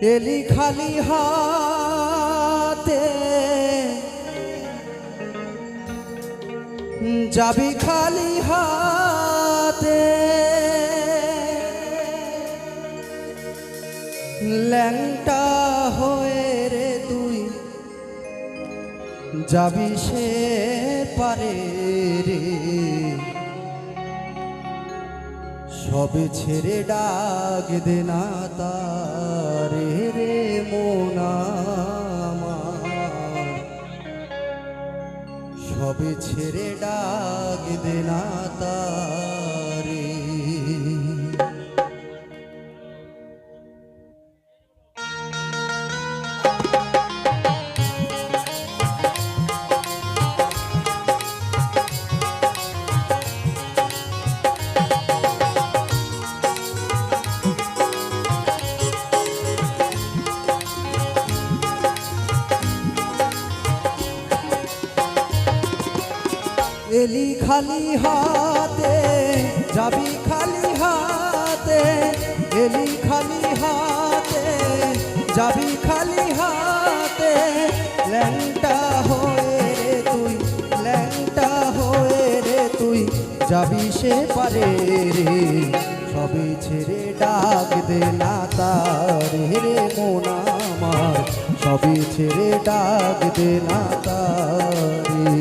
এলি খালি হাতে। যাবি খালি হাতে। ল্যাংটা হয়ে রে তুই যাবি সে পারে রে। সবে ছেড়ে ডাক দে না তারে। খালি হাতে, যাবি খালি হাতে, এলি খালি হাতে, যাবি খালি হাতে, ল্যাংটা হয়ে রে তুই, ল্যাংটা হয়ে রে তুই, যাবি সে পারে রে। সবে ছেড়ে ডাক দে না তার রে মোনা আমার, সবে ছেড়ে ডাক দে না তারে।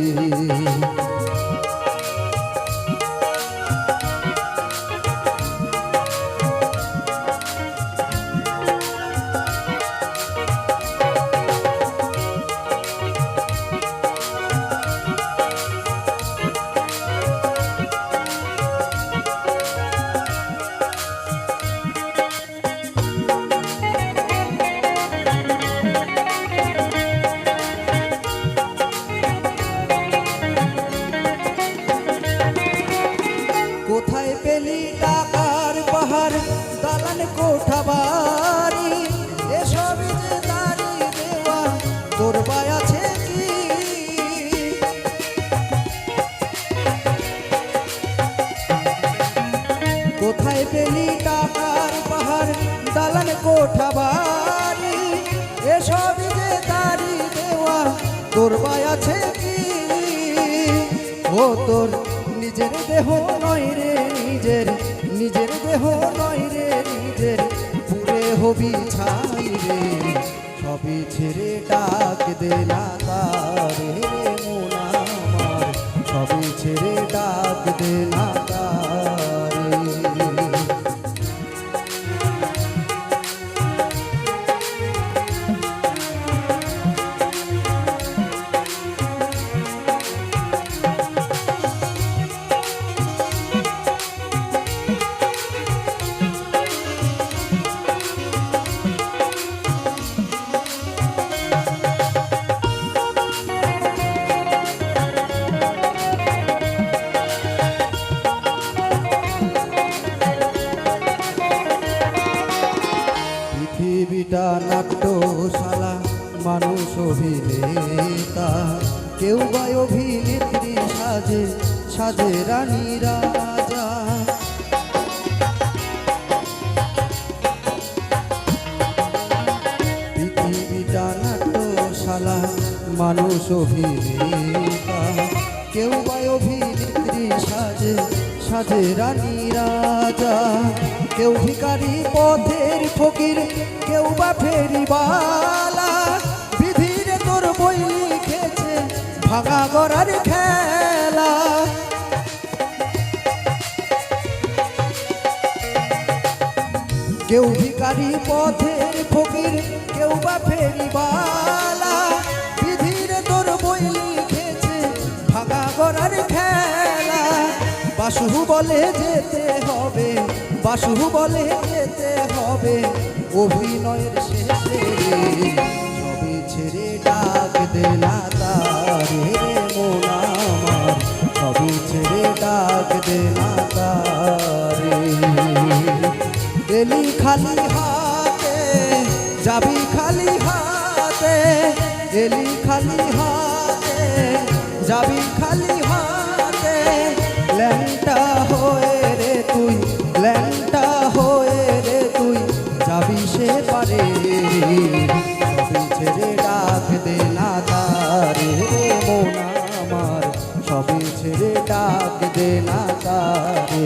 কোথায় পেলি টাকার পাহাড়, দালান কোঠা বাড়ি এসবই দেওয়া তোর আছে কি? ও তোর নিজের দেহ নয় রে নিজের নিজের দেহ নয় রে, নিজের পুরে হবি ছাই রে। সবই ছেড়ে ডাক দে না তারে রে, মোনা ছেড়ে ডাক দে না তারে। অভিনেতা। কেউ বা অভিনেত্রী সাজে সাজে রানী রাজা। পৃথিবীটা নাট্যশালা, মানুষ অভিনেতা। কেউ বা অভিনেত্রী সাজে সাজে রানী রাজা। কেউ ভিকারি পথের ফকির, কেউ বা ফেরিবালা তোর বই লিখেছে ভাঙা গড়ার খেলা। কেউ ভিকারি পথের ফকির, কেউ বা ফেরিবালা বিধির তোর বই লিখেছে ভাঙা গড়ার খেলা। বাসু বলে যেতে হবে বাসু বলে যেতে হবে, অভিনয়ের শেষে। ডাক দে না তারে মোনা আমার সবে ছেড়ে হাতে, যাবি খালি হাতে, এলি খালি হাতে, যাবি সবই ছেড়ে ডাক দে না তারে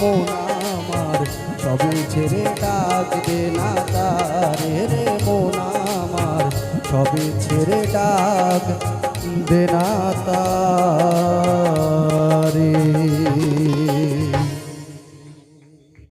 মন আমার। সবে ছেড়ে ডাক দে না তারে রে মন আমার। সবে ছেড়ে ডাক দে না তার।